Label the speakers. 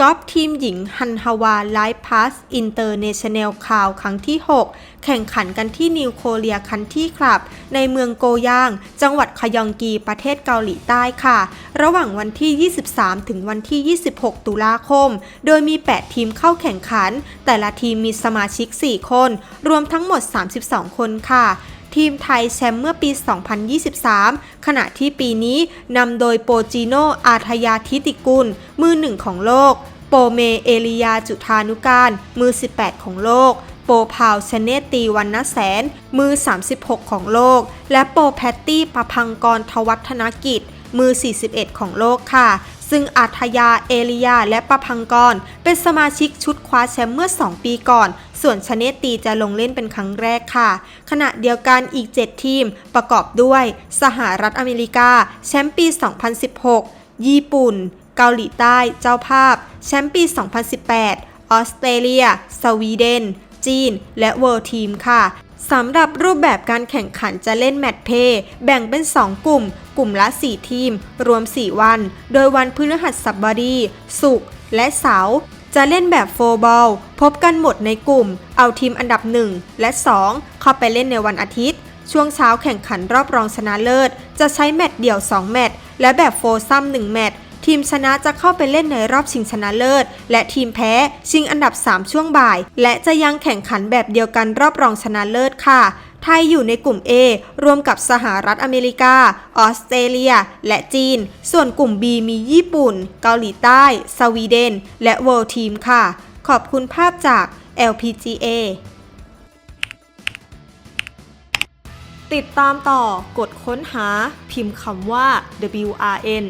Speaker 1: กอล์ฟทีมหญิงฮันฮาวาไลฟ์พาสอินเตอร์เนชั่นแนลคาวครั้งที่ 6 แข่งขันกันที่นิวโคเลียคันที่คลับ ในเมืองโกย่าง จังหวัดคยองกีประเทศเกาหลีใต้ค่ะ ระหว่างวันที่ 23 ถึงวันที่ 26 ตุลาคม โดยมี 8 ทีมเข้าแข่งขัน แต่ละทีมมีสมาชิก 4 คน รวมทั้งหมด 32 คนค่ะ ทีมไทยแชมป์เมื่อปี 2023 ขณะที่ปีนี้นำโดยโปจิโนอาทยาทิติกุล มือหนึ่งของโลก โปเมเอลียาจุธานุการ มือ 18 ของโลก โปพาวชเนตตีวันนแสน มือ 36 ของโลก และโปแพตตี้ประพังกรทวัฒนกิจ มือ 41 ของโลกค่ะซึ่งอาทยา เอลียา และประพังกร เป็นสมาชิกชุดคว้าแชมป์เมื่อ 2 ปีก่อน ส่วนชเนตตีจะลงเล่นเป็นครั้งแรกค่ะ ขณะเดียวกันอีก 7 ทีมประกอบด้วย สหรัฐอเมริกา แชมป์ปี 2016 ญี่ปุ่น เกาหลีใต้ เจ้าภาพ แชมป์ปี 2018 ออสเตรเลีย สวีเดน จีน และเวิลด์ทีมค่ะสำหรับรูปแบบการแข่งขันจะเล่นแมตช์เพย์แบ่งเป็น 2 กลุ่ม กลุ่มละ 4 ทีม รวม 4 วัน โดยวันพฤหัสบดี ศุกร์และเสาร์ จะเล่นแบบโฟบอลพบกันหมดในกลุ่ม เอาทีมอันดับ 1 และ 2 เข้าไปเล่นในวันอาทิตย์ ช่วงเช้าแข่งขันรอบรองชนะเลิศ จะใช้แมตช์เดี่ยว 2 แมตช์และแบบโฟซัม1แมตช์ ทีมชนะจะเข้าไปเล่นในรอบชิงชนะเลิศ และทีมแพ้ชิงอันดับ 3 ช่วงบ่าย และจะยังแข่งขันแบบเดียวกันรอบรองชนะเลิศค่ะไทยอยู่ในกลุ่ม A รวมกับสหรัฐอเมริกา ออสเตรเลีย และจีน ส่วนกลุ่ม B มีญี่ปุ่น เกาหลีใต้ สวีเดน และ World Team ค่ะ ขอบคุณภาพจาก LPGA ติดตามต่อกดค้นหาพิมพ์คำว่า WRN